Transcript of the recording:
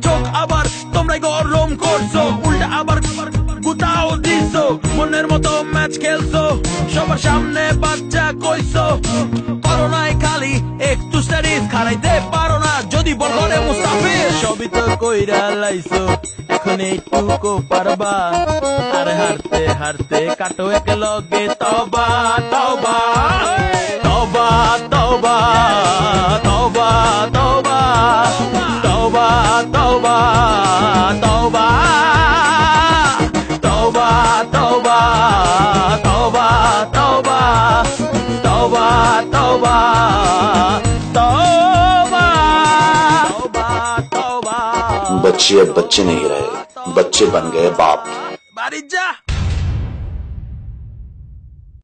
চোখ আবার গরম করছ উল্টা আবার গুতাও দিছো মনের মতো ম্যাচ খেলছো সবার সামনে বাচ্চা কইছো করোনায় খালি একটু স্টাডিজ খারাইতে পারো না, যদি বল করে সবই তো কইরা লাইছো এখন এইটুকু পারবা আর হারতে হারতে কাটো এক লগে তবা তবা তবা তবা তবা তবা তবা তবা তবা তবা তবা তবা তবা তবা তবা बच्चे अब बच्चे नहीं रहे। बच्चे बन गए बाप।